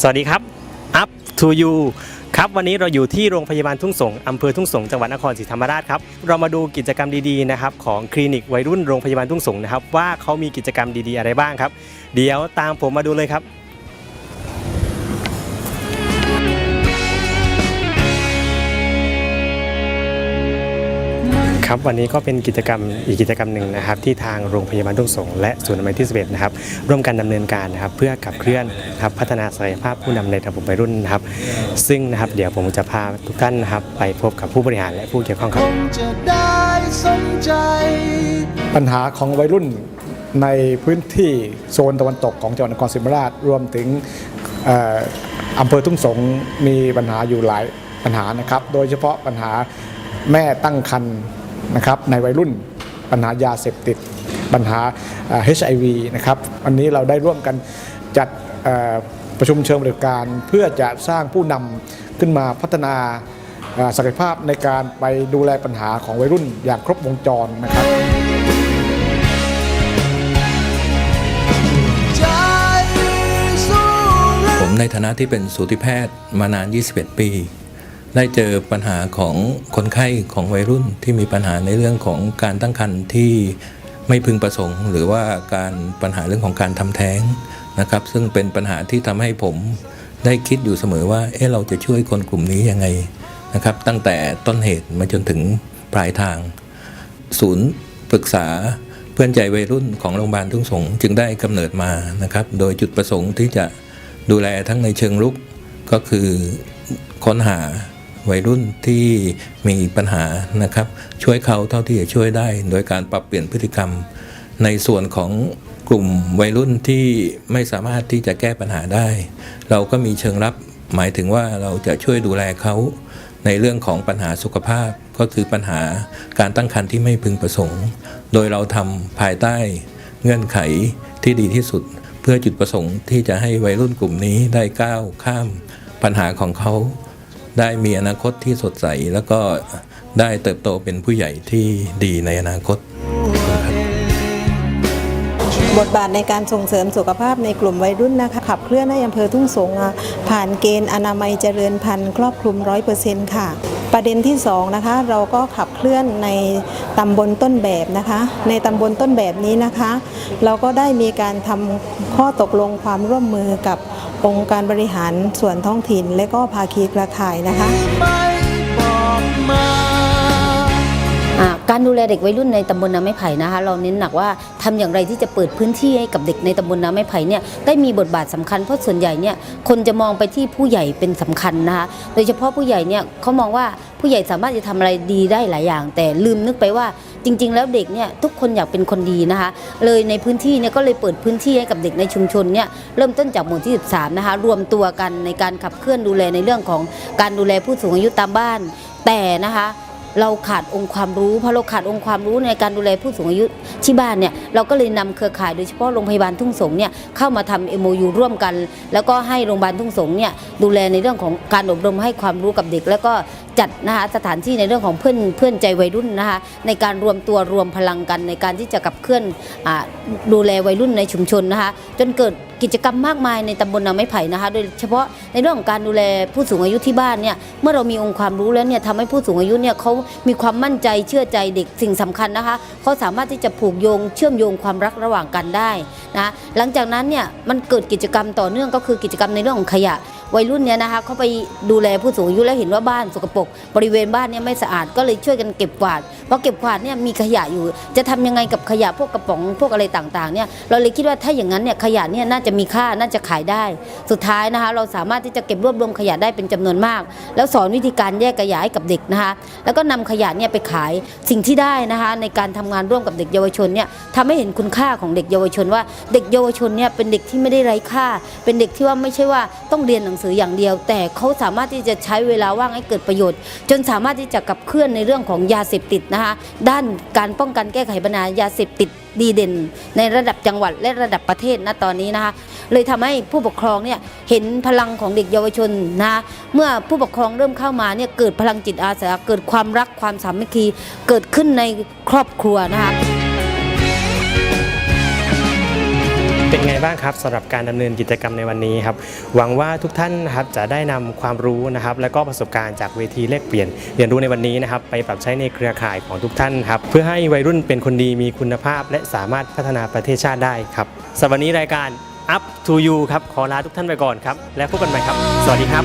สวัสดีครับ Up to you ครับวันนี้เราอยู่ที่โรงพยาบาลทุ่งสงอำเภอทุ่งสงจังหวัดนครศรีธรรมราชครับเรามาดูกิจกรรมดีๆนะครับของคลินิกวัยรุ่นโรงพยาบาลทุ่งสงนะครับว่าเขามีกิจกรรมดีๆอะไรบ้างครับ เดี๋ยวตามผมมาดูเลยครับ ครับวันนี้ก็เป็นกิจกรรมอีกกิจกรรมหนึ่งนะครับที่ทางโรงพยาบาลทุ่งสงและศูนย์อนามัยที่11นะครับร่วมกันดำเนินการนะครับเพื่อขับเคลื่อนนะครับพัฒนาศักยภาพผู้นำในระบบวัยรุ่นนะครับซึ่งนะครับเดี๋ยวผมจะพาทุกท่านนะครับไปพบกับผู้บริหารและผู้เกี่ยวข้องครับจะได้สนใปัญหาของวัยรุ่นในพื้นที่โซนตะวันตกของจังหวัดนครศรีธรรมราชรวมถึงเอ่ออำเภอทุ่งสงมีปัญหาอยู่หลายปัญหานะครับ โดยเฉพาะปัญหาแม่ตั้งครรภ์ นะครับในวัยรุ่นปัญหายาเสพติด ปัญหาเอ่อ HIV นะครับวันนี้เราได้ร่วมกันจัดประชุมเชิงบริการ เพื่อจะสร้างผู้นำขึ้นมาพัฒนาศักยภาพในการไปดูแลปัญหาของวัยรุ่นอย่างครบวงจรนะครับผมในฐานะที่เป็นสูติแพทย์มานาน 21 ปี ได้เจอปัญหาของคนไข้ของวัยรุ่นที่มีปัญหาในเรื่องของการตั้งครรภ์ที่ไม่พึงประสงค์ หรือว่าการปัญหาเรื่องของการทำแท้งนะครับ ซึ่งเป็นปัญหาที่ทำให้ผมได้คิดอยู่เสมอว่าเอ๊ะเราจะช่วยคนกลุ่มนี้ยังไงนะครับ ตั้งแต่ต้นเหตุมาจนถึงปลายทาง ศูนย์ปรึกษาเพื่อนใจวัยรุ่นของโรงพยาบาลทุ่งสงจึงได้กำเนิดมานะครับ โดยจุดประสงค์ที่จะดูแลทั้งในเชิงลุกก็คือค้นหา วัยรุ่นที่มีปัญหานะครับ ช่วยเขาเท่าที่จะช่วยได้ โดยการปรับเปลี่ยนพฤติกรรม ในส่วนของกลุ่มวัยรุ่นที่ไม่สามารถที่จะแก้ปัญหาได้ เราก็มีเชิงรับหมายถึงว่าเราจะช่วยดูแลเขาในเรื่องของปัญหาสุขภาพก็คือปัญหาการตั้งครรภ์ที่ไม่พึงประสงค์ โดยเราทำภายใต้เงื่อนไขที่ดีที่สุด เพื่อจุดประสงค์ที่จะให้วัยรุ่นกลุ่มนี้ได้ก้าวข้ามปัญหาของเขา ได้มีอนาคตที่สดใส แล้วก็ได้เติบโตเป็นผู้ใหญ่ที่ดีในอนาคตบทบาทในการส่งเสริมสุขภาพในกลุ่มวัยรุ่นนะคะขับเคลื่อนให้อำเภอทุ่งสงผ่านเกณฑ์อนามัยเจริญพันธุ์ครอบคลุม100%ค่ะ ประเด็นที่2นะคะเราก็ขับเคลื่อนในตำบลต้นแบบนะคะ ในตำบลต้นแบบนี้นะคะ เราก็ได้มีการทำข้อตกลงความร่วมมือกับ องค์การบริหารส่วนท้องถิ่น และก็ภาคีเครือข่ายนะคะ การดูแลเด็กวัยรุ่นในตำบลน้ำไม้ไผ่นะคะ เราเน้นหนักว่าทำอย่างไรที่จะเปิดพื้นที่ให้กับเด็กในตำบลน้ำไม้ไผ่เนี่ยได้มีบทบาทสำคัญเพราะส่วนใหญ่เนี่ยคนจะมองไปที่ผู้ใหญ่เป็นสำคัญนะคะโดยเฉพาะผู้ใหญ่เนี่ยเขามองว่าผู้ใหญ่สามารถจะทำอะไรดีได้หลายอย่าง แต่ลืมนึกไปว่าจริง ๆ แล้วเด็กเนี่ยทุกคนอยากเป็นคนดีนะคะ เลยในพื้นที่เนี่ยก็เลยเปิดพื้นที่ให้กับเด็กในชุมชนเนี่ยเริ่มต้นจากหมู่ที่ 13 นะคะ รวมตัวกันในการขับเคลื่อนดูแลในเรื่องของการดูแลผู้สูงอายุตามบ้าน แต่นะคะ เราขาดองค์ความรู้พอเราขาดองค์ความรู้ในการดูแลผู้สูงอายุที่บ้านเนี่ยเราก็เลยนำเครือข่ายโดยเฉพาะโรงพยาบาลทุ่งสงเนี่ยเข้ามาทำ MOU ร่วมกัน แล้วก็ให้โรงพยาบาลทุ่งสงเนี่ยดูแลในเรื่องของการอบรมให้ความรู้กับเด็ก แล้วก็จัดนะคะสถานที่ในเรื่องของเพื่อนเพื่อนใจวัยรุ่นนะคะในการรวมตัวรวมพลังกันในการที่จะขับเคลื่อนอดูแลวัยรุ่นในชุมชนนะคะจนเกิดกิจกรรมมากมายในตำบลนาไม้ไผ่นะคะ โดยเฉพาะในเรื่องของการดูแลผู้สูงอายุที่บ้านเนี่ยเมื่อเรามีองค์ความรู้แล้วเนี่ยทำให้ผู้สูงอายุเนี่ยเขามีความมั่นใจเชื่อใจเด็กสิ่งสำคัญนะคะเขาสามารถที่จะผูกโยงเชื่อมโยงความรักระหว่างกันได้นะหลังจากนั้นเนี่ยมันเกิดกิจกรรมต่อเนื่องก็คือกิจกรรมในเรื่องของขยะ วัยรุ่นเนี่ยนะคะเขาไปดูแลผู้สูงอายุแล้วเห็นว่าบ้านสกปรกบริเวณบ้านเนี่ยไม่สะอาดก็เลยช่วยกันเก็บกวาดเพราะเก็บกวาดเนี่ยมีขยะอยู่ จะทำยังไงกับขยะพวกกระป๋องพวกอะไรต่างๆเนี่ยเราเลยคิดว่าถ้าอย่างนั้นเนี่ยขยะเนี่ยน่าจะมีค่าน่าจะขายได้ สุดท้ายนะคะเราสามารถที่จะเก็บรวบรวมขยะได้เป็นจำนวนมาก แล้วสอนวิธีการแยกขยะให้กับเด็กนะคะแล้วก็นำขยะเนี่ยไปขายสิ่งที่ได้นะคะในการทำงานร่วมกับเด็กเยาวชนเนี่ยทำให้เห็นคุณค่าของเด็กเยาวชนว่าเด็กเยาวชนเนี่ยเป็นเด็กที่ไม่ได้ไร้ค่า เป็นเด็กที่ว่าไม่ใช่ว่าต้องเรียนหนังสืออย่างเดียว แต่เขาสามารถที่จะใช้เวลาว่างให้เกิดประโยชน์ จนสามารถที่จะขับเคลื่อนในเรื่องของยาเสพติดนะคะด้านการป้องกันแก้ไขปัญหายาเสพติดดีเด่น ในระดับจังหวัดและระดับประเทศณตอนนี้นะคะเลยทำให้ผู้ปกครองเนี่ยเห็นพลังของเด็กเยาวชนนะคะเมื่อผู้ปกครองเริ่มเข้ามาเนี่ยเกิดพลังจิตอาสาเกิดความรักความสามัคคีเกิดขึ้นในครอบครัวนะคะ เป็นไงบ้างครับสำหรับการดำเนินกิจกรรมในวันนี้ครับหวังว่าทุกท่านนะครับจะได้นำความรู้นะครับ และก็ประสบการณ์จากเวทีแลกเปลี่ยนเรียนรู้ในวันนี้นะครับ ไปปรับใช้ในเครือข่ายของทุกท่านครับเพื่อให้วัยรุ่นเป็นคนดีมีคุณภาพ และสามารถพัฒนาประเทศชาติได้ครับสำหรับวันนี้รายการ Up to You ครับขอลาทุกท่านไปก่อนครับ และพบกันใหม่ครับ สวัสดีครับ